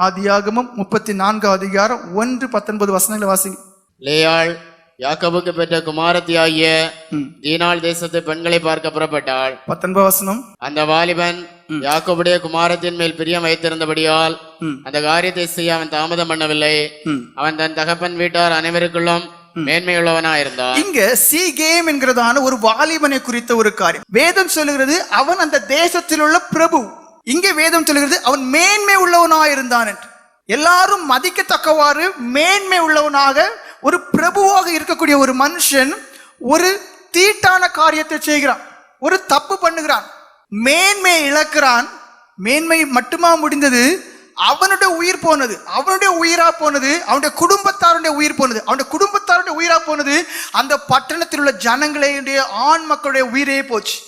ஆதியாகமம் முப்பத்தி நான்கு அதிகாரம் ஒன்று பத்தொன்பது வசனங்களை வாசிங்க லேயாள் யாக்கோபுக்கு பெற்ற குமாரத்தியாகிய ம். தீனாள் தேசத்து பெண்களை பார்க்க புறப்பட்டாள். பத்தொன்பது வசனம். அந்த வாலிபன் யாக்கோபுடைய குமாரத்தின் மேல் பிரியம் வைத்திருந்தபடியால். அந்த காரியத்தை செய்ய அவன் தாமதம் பண்ணவில்லை. அவன் தன் தகப்பன் வீட்டார் அனைவருக்குள்ளும் மேன்மையுள்ளவனாயிருந்தான். இங்க சி கேம் என்கிறதான ஒரு வாலிபனை குறித்த ஒரு காரியம். வேதம் சொல்லுகிறது அவன் அந்த தேசத்தில் உள்ள பிரபு. இங்கே வேதம் சொல்லுகிறது அவன் மேன்மை உள்ளவனாயிருந்தான் என்று. எல்லாரும் மதிக்கத்தக்கவாறு மேன்மை உள்ளவனாக ஒரு பிரபுவாக இருக்கக்கூடிய ஒரு மனுஷன் ஒரு தீட்டான காரியத்தை செய்கிறான் ஒரு தப்பு பண்ணுகிறான் மேன்மை இழக்கிறான். மேன்மை மட்டுமா முடிந்தது? அவனுடைய உயிர் போனது அவனுடைய உயிரா போனது அவனுடைய குடும்பத்தாருடைய உயிர் போனது அவனுடைய குடும்பத்தாருடைய உயிரா போனது அந்த பட்டணத்தில் உள்ள ஜனங்களுடைய ஆண் மக்களுடைய உயிரே போச்சு.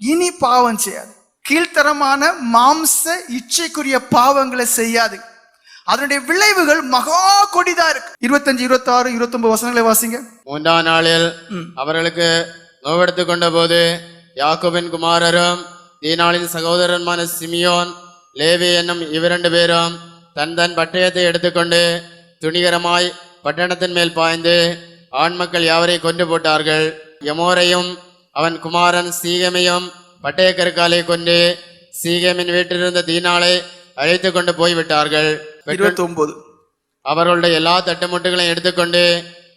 இனி பாவம் செய்யாது. கீழ்த்தரமான மாம்ச இச்சைக்குரிய பாவங்களை செய்யாது. அதனுடைய விளைவுகள் மகா கொடிதா இருக்கு. இருபத்தஞ்சு இருபத்தாறு இருபத்தொன்பது வசனங்களை வாசிங்க. மூன்றாம் நாளில் அவர்களுக்கு நோவெடுத்து கொண்ட போது யாக்கோபின் குமாரரும் தீனாளின் சகோதரன்மான சிமியோன் லேவி என்னும் இவ்விரண்டு பேரும் தன் தன் பட்டயத்தை எடுத்துக்கொண்டு துணிகரமாய் பட்டணத்தின் மேல் பாய்ந்து ஆண் மக்கள் யாவரை கொண்டு போட்டார்கள் எமோரையும் அவன் குமாரன் சீகமையும் பட்டயக்கருக்காலை கொண்டு சீகமின் வீட்டிலிருந்த தீனாளை அழைத்து கொண்டு போய்விட்டார்கள். இருபத்தி ஒன்பது அவர்களுடைய எல்லா தட்டுமுட்டுகளையும் எடுத்துக்கொண்டு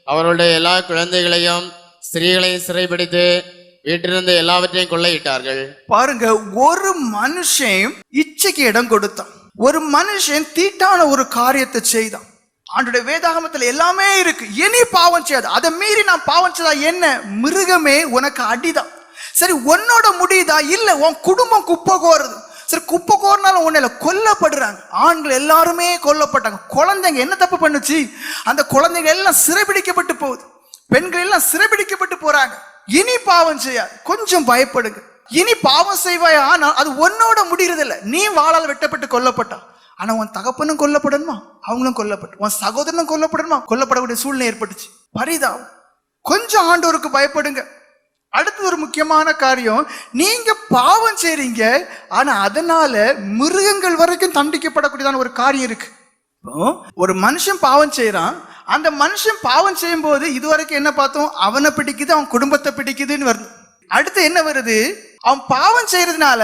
அவர்களுடைய எல்லா குழந்தைகளையும் ஸ்திரீகளையும் சிறைபிடித்து வீட்டிலிருந்து எல்லாவற்றையும் கொள்ளையிட்டார்கள். பாருங்க ஒரு மனுஷன் இச்சைக்கு இடம் கொடுத்தான். ஒரு மனுஷன் தீட்டான ஒரு காரியத்தை செய்தான். ஆண்டுடைய வேதாகமத்துல எல்லாமே இருக்கு. இனி பாவம் செய்யாது. அதை மீறி நான் பாவம் செய்தா என்ன? மிருகமே உனக்கு அடிதான். சரி உன்னோட முடியுதா? இல்லை உன் குடும்பம் குப்பை கோருது. சரி குப்பை கோரினாலும் இல்லை கொல்லப்படுறாங்க. ஆண்கள் எல்லாருமே கொல்லப்பட்டாங்க. குழந்தைங்க என்ன தப்பு பண்ணுச்சு? அந்த குழந்தைங்க எல்லாம் சிறைபிடிக்கப்பட்டு போகுது. பெண்கள் எல்லாம் சிறைபிடிக்கப்பட்டு போறாங்க. இனி பாவம் செய்யாது. கொஞ்சம் பயப்படுங்க. இனி பாவம் செய்வாய்? ஆனால் அது உன்னோட முடியறதில்ல. நீ வாளால் வெட்டப்பட்டு கொல்லப்பட்டான் ஆனா உன் தகப்பனும் கொல்லப்படணுமா? அவங்களும் கொல்லப்பட்டு. உன் சகோதரனும் கொல்லப்படணுமா? கொல்லப்படக்கூடிய சூழ்நிலை ஏற்பட்டுச்சு. பரிதாபம். கொஞ்சம் ஆண்டோருக்கு பயப்படுங்க. அடுத்தது ஒரு முக்கியமான காரியம். நீங்க பாவம் செய்றீங்க ஆனா அதனால மிருகங்கள் வரைக்கும் தண்டிக்கப்படக்கூடியதான ஒரு காரியம் இருக்கு. ஒரு மனுஷன் பாவம் செய்யறான் அந்த மனுஷன் பாவம் செய்யும் போது இதுவரைக்கும் என்ன பார்த்தோம்? அவனை பிடிக்குது அவன் குடும்பத்தை பிடிக்குதுன்னு வருது. அடுத்து என்ன வருது? அவன் பாவம் செய்யறதுனால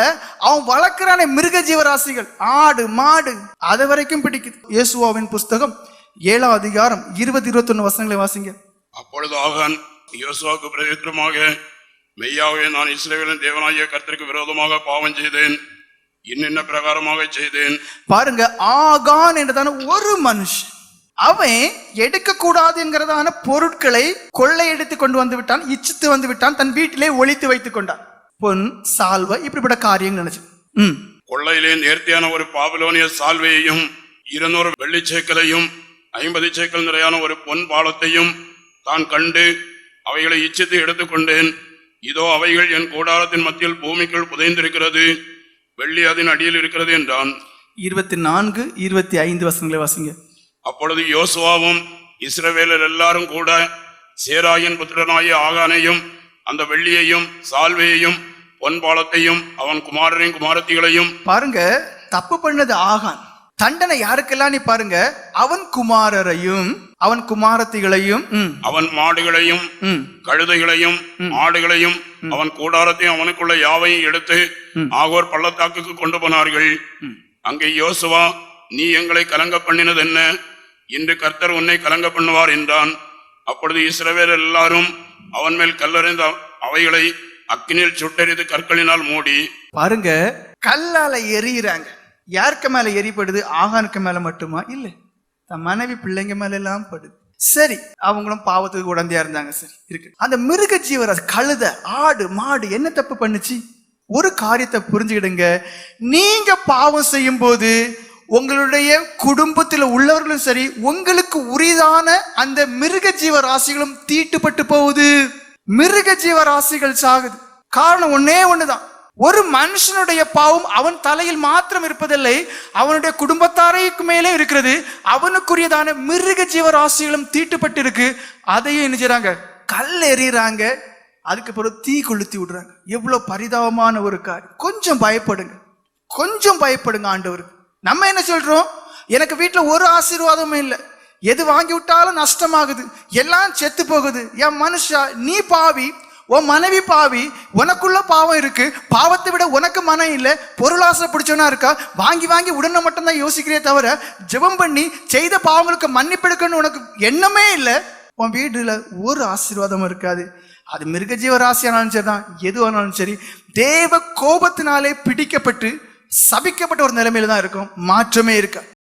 அவன் வளர்க்கிறான மிருக ஜீவராசிகள் ஆடு மாடு அது வரைக்கும் பிடிக்குது. இயேசுவாவின் புஸ்தகம் ஏழாம் அதிகாரம் இருபது இருபத்தொன்னு வசனங்களை வாசிங்க. அப்பொழுது ஆகான் யோசுவாக்கு பிரதித்திரமாக மெய்யாவே நான் இஸ்ரவேலின் தேவனாகிய கர்த்தருக்கு விரோதமாக பாவம் செய்தேன். இன்னின்ன பிரகாரமாக செய்தேன்? பாருங்க ஆகான் என்றதான ஒரு மனுஷன் அவன் எடுக்கக்கூடாது என்கிறதான பொருட்களை கொள்ளையடித்து கொண்டு வந்து விட்டான் இச்சித்து வந்து விட்டான் தன் வீட்டிலே ஒளித்து வைத்துக் கொண்டான். பொன் சால்வை இப்படிப்பட்ட காரியங்கள் நினைச்சு. ம். கொள்ளையிலே நேர்த்தியான ஒரு பாபிலோனிய சால்வையையும் இருநூறு வெள்ளிச் சேக்கலையும் ஐம்பது சேக்கல் நிறையான ஒரு பொன் பாலத்தையும் தான் கண்டு அவைகளை இச்சித்து எடுத்துக்கொண்டேன் இதோ அவைகள் என் கூடாரத்தின் மத்தியில் பூமிக்குள் புதைந்திருக்கிறது. வெள்ளி அதன் அடியில் இருக்கிறது என்றான். இருபத்தி நான்கு இருபத்தி ஐந்து வசனங்களை வாசிங்க. அப்பொழுது யோசுவாவும் இஸ்ரவேலர் எல்லாரும் கூட சேராயின் புத்திரனாகிய ஆகானையும் அந்த வெள்ளியையும் சால்வையையும் பொன்பாலத்தையும் அவன் குமாரரின் குமாரத்திகளையும் பாருங்க தப்பு பண்ணது ஆகான். தண்டனை யாருக்கெல்லாம் நீ பாருங்க? அவன் குமாரரையும் அவன் குமாரத்திகளையும் அவன் மாடுகளையும் கழுதைகளையும் ஆடுகளையும் அவன் கூடாரத்தையும் அவனுக்குள்ள யாவையும் எடுத்து ஆகோர் பள்ளத்தாக்குக்கு கொண்டு போனார்கள். அங்கே யோசுவா நீ எங்களை கலங்க பண்ணினது என்ன? இன்று கர்த்தர் உன்னை கலங்க பண்ணுவார் என்றான். அப்பொழுது இஸ்ரவேலர் எல்லாரும் அவன் மேல் கல்லறிந்த அவைகளை அக்கினியில் சுட்டெரித்து கற்களினால் மூடி. பாருங்க கல்லால எரியிறாங்க யாருக்கு மேல எரிப்படுது ஆகானுக்கு மேல மட்டுமா? இல்ல. தன் மனைவி பிள்ளைங்க மேல எல்லாம் படுது. சரி அவங்களும் பாவத்துக்கு உடந்தையா இருந்தாங்க சரி இருக்கு. அந்த மிருக ஜீவராசி கழுத ஆடு மாடு என்ன தப்பு பண்ணுச்சு? ஒரு காரியத்தை புரிஞ்சுக்கிடுங்க. நீங்க பாவம் செய்யும் போது உங்களுடைய குடும்பத்தில் உள்ளவர்களும் சரி உங்களுக்கு உரிதான அந்த மிருக ஜீவ ராசிகளும் தீட்டுப்பட்டு போகுது. மிருக ஜீவ ராசிகள் சாகுது. காரணம் ஒன்னே ஒண்ணுதான். ஒரு மனுஷனுடைய பாவம் அவன் தலையில் மாத்திரம் இருப்பதில்லை அவனுடைய குடும்பத்தாரைக்கு மேலே இருக்கிறது அவனுக்குரியதான மிருக ஜீவராசிகளும் தீட்டுப்பட்டு இருக்கு அதையும் என்ன செய்றாங்க? கல் எறிகிறாங்க அதுக்கு பிறகு தீ கொளுத்தி விடுறாங்க. எவ்வளவு பரிதாபமான ஒரு காரியம். கொஞ்சம் பயப்படுங்க. கொஞ்சம் பயப்படுங்க ஆண்டவருக்கு நம்ம என்ன சொல்றோம்? எனக்கு வீட்டில் ஒரு ஆசீர்வாதமும் இல்லை. எது வாங்கி விட்டாலும் நஷ்டமாகுது. எல்லாம் செத்து போகுது. என் மனுஷா நீ பாவி. உன் மனைவி பாவி உனக்குள்ள பாவம் இருக்கு. பாவத்தை விட உனக்கு மனம் இல்லை. பொருளாசை பிடிச்சவனா இருக்கா? வாங்கி வாங்கி உடனே மட்டும்தான் யோசிக்கிறே தவிர ஜெபம் பண்ணி செய்த பாவங்களுக்கு மன்னிப்பு எடுக்கணும்னு உனக்கு எண்ணமே இல்லை. உன் வீடுல ஒரு ஆசீர்வாதமும் இருக்காது. அது மிருகஜீவ ராசியானாலும் சரி தான் எதுவானாலும் சரி. தேவ கோபத்தினாலே பிடிக்கப்பட்டு சபிக்கப்பட்ட ஒரு நிலைமையில தான் இருக்கும். மாற்றமே இருக்கா